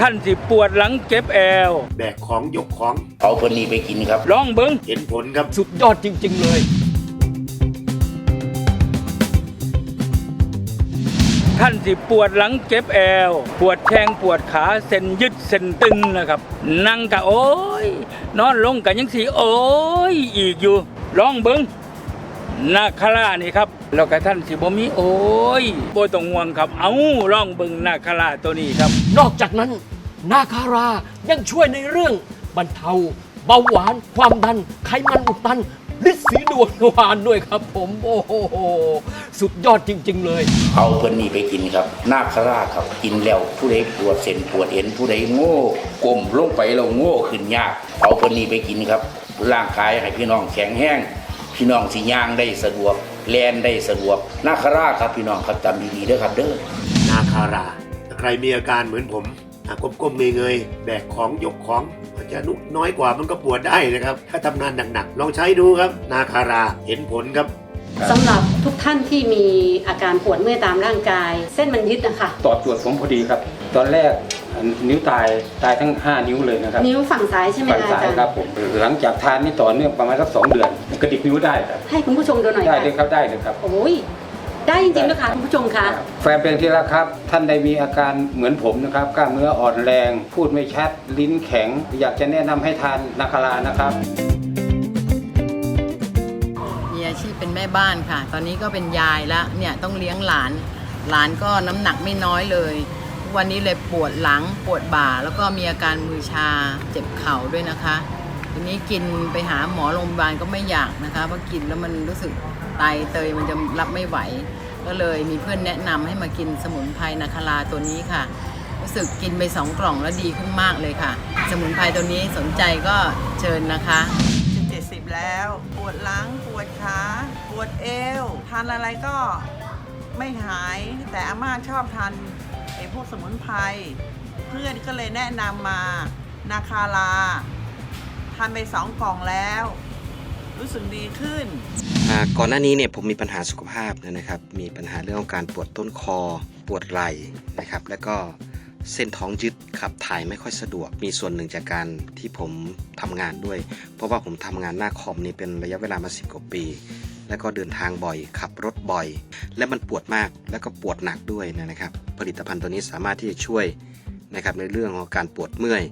ท่านสิปวดหลังเจ็บแอวแบกของยกของ เอาเพิ่นนี่ไปกินครับ ลองเบิงเห็นผลครับ สุดยอดจริง ๆ เลย ท่านสิปวดหลังเจ็บแอว ปวดแข้งปวดขาเส้นยึดเส้นตึงนะครับ นั่งกะโอ้ย นอนลงกะยังสีโอ้ย อีกอยู่ลองเบิง นาคารานี่ครับแล้วก็ท่านสิบ่มีโอ้ยบ่ต้องห่วงครับ เอาลองเบิงนาคาราตัวนี้ครับ นอกจากนั้น นาคารายังช่วยในเรื่องบรรเทา เบาหวาน ความดัน ไขมันอุดตันฤทธิ์สีดวงวานด้วยครับ ผมโอ้โหสุดยอดจริง ๆ เลย เอาเพิ่นนี่ไปกินครับ นาคราครับกินแล้วผู้ใดปวดเส้นปวดเอ็นผู้ใดโง่ก้มลงไปแล้วโง่ขึ้นยาก เอาเพิ่นนี่ไปกินครับ ร่างกายให้พี่น้องแข็งแห้ง พี่น้องสิย่างได้สะดวก แลนได้สะดวกนาคราครับพี่น้องครับจำดีๆเด้อครับเด้อนาคาราถ้าใครมีอาการเหมือนผมอะก้มๆเงยๆแบกของยกของอาจจะนุกน้อยกว่ามันก็ปวดได้นะครับ ถ้าทำงานหนักๆลองใช้ดูครับ นาคาราเห็นผลครับสำหรับทุกท่านที่มีอาการปวดเมื่อยตามร่างกาย เส้นมันยึดนะคะตอบโจทย์ผมพอดีครับ ตอนแรก นิ้วตายตายทั้ง 5 นิ้วเลยนะครับนิ้วฝั่งซ้ายใช่ไหมฝั่งคะซ้าอายจารย์ครับผมหลังจากทานนี่ต่อเนื่องประมาณสักสองเดือนกระดิกนิ้วได้ครับให้คุณผู้ชมดูหน่อยได้ค่ะเลยครับได้เลยครับ โอ้ยได้จริงๆนะคะคุณผู้ชมคะแฟนเพลงที่รักครับ ท่านใดมีอาการเหมือนผมนะครับกล้ามเนื้ออ่อนแรง พูดไม่ชัด ลิ้นแข็ง อยากจะแนะนำให้ทานนาคารานะครับ มีอาชีพเป็นแม่บ้านค่ะ ตอนนี้ก็เป็นยายแล้วเนี่ยต้องเลี้ยงหลาน หลานก็น้ำหนักไม่น้อยเลยทุก วันนี้เลยปวดหลังปวดบ่า แล้วก็มีอาการมือชาเจ็บเข่าด้วยนะคะทีนี้กินไปหาหมอโรงพยาบาลก็ไม่อยากนะคะเพราะกินแล้วมันรู้สึกไตเตยมันจะรับไม่ไหว ก็เลยมีเพื่อนแนะนำให้มากินสมุนไพรนาคาราตัวนี้ค่ะ รู้สึกกินไปสองกล่องแล้วดีขึ้นมากเลยค่ะ สมุนไพรตัวนี้สนใจก็เชิญนะคะจะเจ็ดสิบแล้ว ปวดหลังปวดขาปวดเอวทานอะไรก็ไม่หายแต่อาม่าชอบทาน ไอ้พวกสมุนไพรเพื่อนก็เลยแนะนำมานาคาลาทานไปสองกล่องแล้ว รู้สึกดีขึ้น อ่าก่อนหน้านี้เนี่ยผมมีปัญหาสุขภาพนะครับ มีปัญหาเรื่องของการปวดต้นคอ ปวดไหล่นะครับ แล้วก็เส้นท้องยึดขับถ่ายไม่ค่อยสะดวก มีส่วนหนึ่งจากการที่ผมทำงานด้วย เพราะว่าผมทำงานหน้าคอมนี่เป็นระยะเวลามาสิบกว่าปี แล้วก็เดินทางบ่อย ขับรถบ่อย และมันปวดมากแล้วก็ปวดหนักด้วยนะครับ ผลิตภัณฑ์ตัวนี้สามารถที่จะช่วยนะครับในเรื่องของการปวดเมื่อย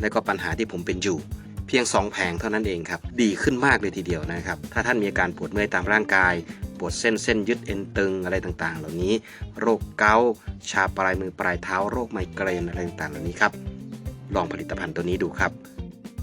และก็ปัญหาที่ผมเป็นอยู่ เพียง 2 แผงเท่านั้นเองครับดีขึ้นมากเลยทีเดียวนะครับ ถ้าท่านมีอาการปวดเมื่อยตามร่างกาย ปวดเส้นเส้นยึดเอ็นตึงอะไรต่างๆ เหล่านี้ โรคเกาต์ชาปลายมือปลายเท้า โรคไมเกรนอะไรต่างๆ เหล่านี้ครับลองผลิตภัณฑ์ตัวนี้ดูครับ